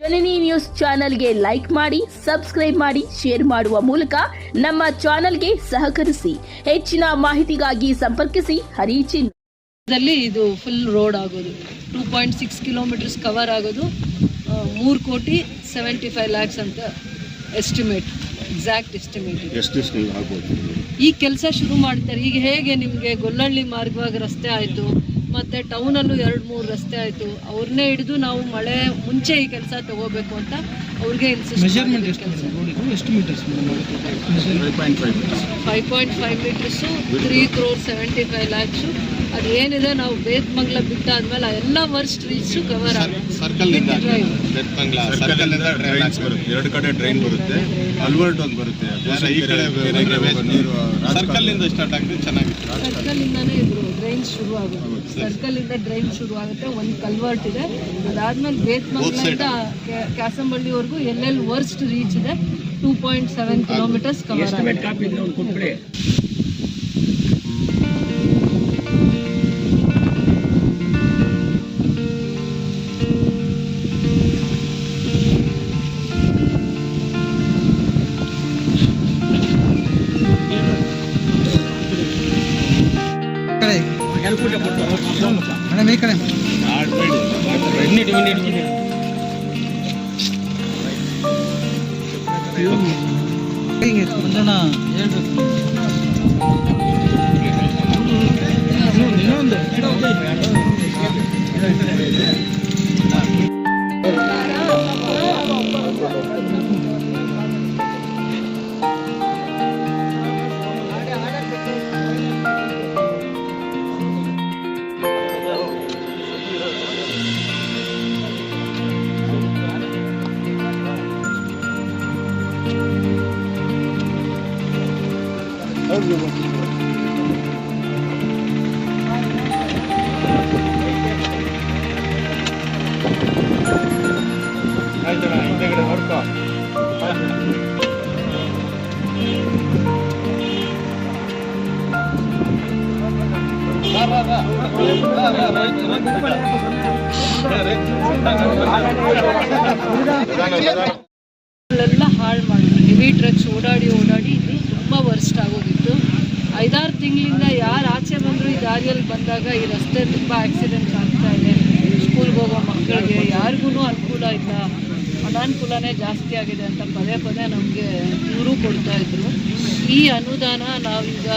ಜನನಿ news ಚಾನೆಲ್ಗೆ like ಮಾಡಿ subscribe ಮಾಡಿ ಶೇರ್ ಮಾಡುವ ಮೂಲಕ ನಮ್ಮ ಚಾನೆಲ್ಗೆ ಸಹಕರಿಸಿ. ಹೆಚ್ಚಿನ ಮಾಹಿತಿಗಾಗಿ ಸಂಪರ್ಕಿಸಿ. ಹರಿಚಿನ್ ಇದು ಫುಲ್ ರೋಡ್ ಆಗೋದು. Two point six kilometres cover ಆಗೋದು. ಮೂರು ಕೋಟಿ ಸೆವೆಂಟಿ ಫೈವ್ ಲ್ಯಾಕ್ಸ್ ಅಂತ ಎಸ್ಟಿಮೇಟ್ ಎಕ್ಸಾಕ್ಟ್ ಎಸ್ಟಿಮೇಟ್ ಈ ಕೆಲಸ ಶುರು ಮಾಡ್ತಾರೆ. ಈಗ ಹೇಗೆ ನಿಮಗೆ ಗೊಲ್ಲಹಳ್ಳಿ ಮಾರ್ಗವಾಗಿ ರಸ್ತೆ ಆಯಿತು? ಮತ್ತು ಟೌನಲ್ಲೂ ಎರಡು ಮೂರು ರಸ್ತೆ ಆಯಿತು. ಅವ್ರನ್ನೇ ಹಿಡಿದು ನಾವು ಮಳೆ ಮುಂಚೆ ಈ ಕೆಲಸ ತಗೋಬೇಕು ಅಂತ ಅವ್ರಿಗೆ ಮೆಷರ್ಮೆಂಟ್ ಇನ್ಸಿಸ್ಟ್ ಎಷ್ಟು ರೋಡಿಗೂ ಎಷ್ಟು metres five point five five point five metres three crore seventy five lakhs ಅದು ಏನಿದೆ ನಾವು ಬೇತ್ಮಂಗ್ಲ ಬಿಟ್ಟಾದ್ಮೇಲೆ ಆ ಎಲ್ಲ ವರ್ಸ್ಟ್ ರೀಚು ಕವರ್ ಆಗುತ್ತೆ. ಎರಡು ಕಡೆ ಡ್ರೈನ್ ಬರುತ್ತೆ. ಅಲ್ವರ್ಟ್ ಒಂದು ಬರುತ್ತೆ. ಈ ಕಡೆ ನೀರು ಸರ್ಕಲ್ ಇಂದ ಸ್ಟಾರ್ಟ್ ಆಗಿದೆ ಚೆನ್ನಾಗಿತ್ತು ಸರ್ಕಲ್ ಇಂದಾನೇ ಇದು ಡ್ರೈನ್ ಶುರು ಆಗುತ್ತೆ. ಸರ್ಕಲ್ ಇಂದ ಡ್ರೈನ್ ಶುರು ಆಗುತ್ತೆ. ಒಂದು ಕಲ್ವರ್ಟ್ ಇದೆ. ಅದಾದ್ಮೇಲೆ ಬೇತ್ಮಂಗ್ಲಿಂದ ಕ್ಯಾಸಂಬಳ್ಳಿವರೆಗೂ ಎಲ್ಲೆಲ್ಲಿ ವರ್ಸ್ಟ್ ರೀಚ್ ಇದೆ two point seven kilometres cover madam ಕೊಟ್ಬಿಡಿ. ಕಡೆ. ಮೇಡಮ್ ಈ ಕಡೆ ಹಿಂಗೆ ಮಂಜಣ್ಣ ಹೇಳ್ಬೇಕು ಇನ್ನೊಂದು ಎಲ್ಲ ಹಾಳು ಮಾಡಿದ್ರು ಹೆವಿ ಟ್ರಕ್ಸ್ ಓಡಾಡಿ ಐದಾರು ತಿಂಗಳಿಂದ ಯಾರು ಆಚೆ ಬಂದರೂ ಈ ದಾರಿಯಲ್ಲಿ ಬಂದಾಗ ಈ ರಸ್ತೆ ತುಂಬ ಆಕ್ಸಿಡೆಂಟ್ ಆಗ್ತಾ ಇದೆ. ಸ್ಕೂಲ್ಗೆ ಹೋಗೋ ಮಕ್ಕಳಿಗೆ ಯಾರಿಗೂ ಅನುಕೂಲ ಇಲ್ಲ. ಅನಾನುಕೂಲನೇ ಜಾಸ್ತಿ ಆಗಿದೆ ಅಂತ ಪದೇ ಪದೇ ನಮಗೆ ದೂರು ಕೊಡ್ತಾ ಇದ್ರು. ಈ ಅನುದಾನ ನಾವೀಗ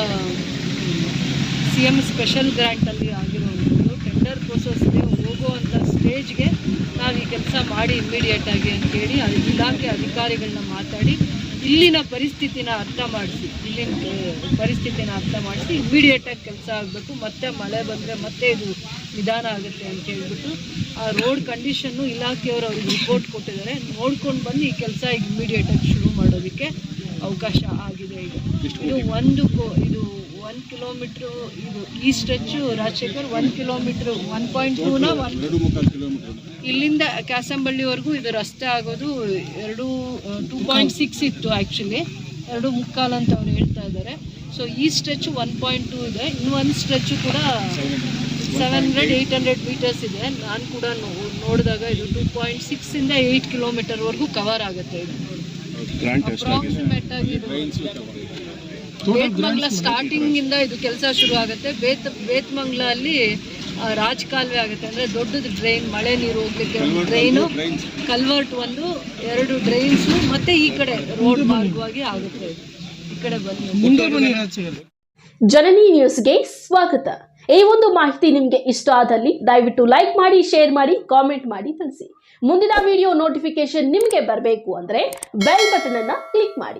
ಸಿ ಎಂ ಸ್ಪೆಷಲ್ ಗ್ರ್ಯಾಂಟಲ್ಲಿ ಆಗಿರುವಂಥದ್ದು ಟೆಂಡರ್ ಪ್ರೊಸೆಸ್ಗೆ ಹೋಗುವಂಥ ಸ್ಟೇಜ್ಗೆ ನಾವು ಈ ಕೆಲಸ ಮಾಡಿ ಇಮ್ಮಿಡಿಯೇಟಾಗಿ ಅಂತೇಳಿ ಇಲಾಖೆ ಅಧಿಕಾರಿಗಳನ್ನ ಮಾತಾಡಿ ಇಲ್ಲಿನ ಪರಿಸ್ಥಿತಿನ ಅರ್ಥ ಮಾಡಿಸಿ. ಇಲ್ಲಿನ ಪರಿಸ್ಥಿತಿನ ಅರ್ಥ ಮಾಡಿಸಿ ಇಮ್ಮಿಡಿಯೇಟಾಗಿ ಕೆಲಸ ಆಗಬೇಕು ಮತ್ತೆ ಮಳೆ ಬಂದರೆ ಮತ್ತೆ ಇದು ನಿಧಾನ ಆಗುತ್ತೆ ಅಂತ ಹೇಳ್ಬಿಟ್ಟು ಆ ರೋಡ್ ಕಂಡೀಷನ್ನು ಇಲಾಖೆಯವರು ಅವ್ರಿಗೆ ರಿಪೋರ್ಟ್ ಕೊಟ್ಟಿದ್ದಾರೆ. ನೋಡ್ಕೊಂಡು ಬಂದು ಈ ಕೆಲಸ ಈಗ ಇಮ್ಮಿಡಿಯೇಟಾಗಿ ಶುರು ಮಾಡೋದಕ್ಕೆ ಅವಕಾಶ ಆಗಿದೆ ಈಗ. ಇದು ಒಂದು ಕೋ- ಇದು ಒನ್ ಕಿಲೋಮೀಟ್ರು ಇದು ಈ stretch Rajashekar one kilometre one point ಟೂನ one ಇಲ್ಲಿಂದ ಕ್ಯಾಸಂಬಳ್ಳಿವರೆಗೂ ಇದು ರಸ್ತೆ ಆಗೋದು ಎರಡು ಟೂ ಪಾಯಿಂಟ್ ಸಿಕ್ಸ್ ಇತ್ತು ಆ್ಯಕ್ಚುಲಿ ಎರಡು ಮುಕ್ಕಾಲು ಅಂತ ಅವ್ರು ಹೇಳ್ತಾ ಇದ್ದಾರೆ. ಸೊ ಈ ಸ್ಟ್ರೆಚ್ ಒನ್ ಪಾಯಿಂಟ್ ಟೂ ಇದೆ. ಇನ್ನು ಒಂದು ಸ್ಟ್ರೆಚ್ಚು ಕೂಡ seven hundred eight hundred metres ಇದೆ. ನಾನು ಕೂಡ ನೋ- ನೋಡಿದಾಗ ಇದು ಟೂ ಪಾಯಿಂಟ್ ಸಿಕ್ಸಿಂದ ಏಯ್ಟ್ ಕಿಲೋಮೀಟರ್ವರೆಗೂ ಕವರ್ ಆಗುತ್ತೆ ಇದು. ಅಪ್ರಾಕ್ಸಿಮೇಟ್ ಆಗಿ ಇದು ಬೇತ್ಮಂಗ್ಲ ಸ್ಟಾರ್ಟಿಂಗ್ ಇಂದ ಇದು ಕೆಲಸ ಶುರು ಆಗುತ್ತೆ ಬೇತ್ ಬೇತ್ಮಂಗ್ಲ ಅಲ್ಲಿ ಆ, ರಾಜ್ ಕಾಲುವೆ ಆಗುತ್ತೆ. ಅಂದ್ರೆ ದೊಡ್ಡದು ಡ್ರೈನ್ ಮಳೆ ನೀರು ಹೋಗ್ಲಿಕ್ಕೆ ಒಂದು ಡ್ರೈನು ಕಲ್ವರ್ಟ್ ಒಂದು ಎರಡು ಡ್ರೈನ್ಸು ಮತ್ತೆ ಈ ಕಡೆ ರೋಡ್ ಮಾರ್ಗವಾಗಿ ಆಗುತ್ತೆ. ಈ ಕಡೆ ಬಂದು ಬನ್ನಿ ಜನನಿ ನ್ಯೂಸ್ಗೆ ಸ್ವಾಗತ. ಈ ಒಂದು ಮಾಹಿತಿ ನಿಮಗೆ ಇಷ್ಟ ಆದಲ್ಲಿ ದಯವಿಟ್ಟು ಲೈಕ್ ಮಾಡಿ ಶೇರ್ ಮಾಡಿ ಕಾಮೆಂಟ್ ಮಾಡಿ ತಿಳಿಸಿ. ಮುಂದಿನ ವಿಡಿಯೋ ನೋಟಿಫಿಕೇಶನ್ ನಿಮಗೆ ಬರಬೇಕು ಅಂದರೆ ಬೆಲ್ ಬಟನ್ ಅನ್ನು ಕ್ಲಿಕ್ ಮಾಡಿ.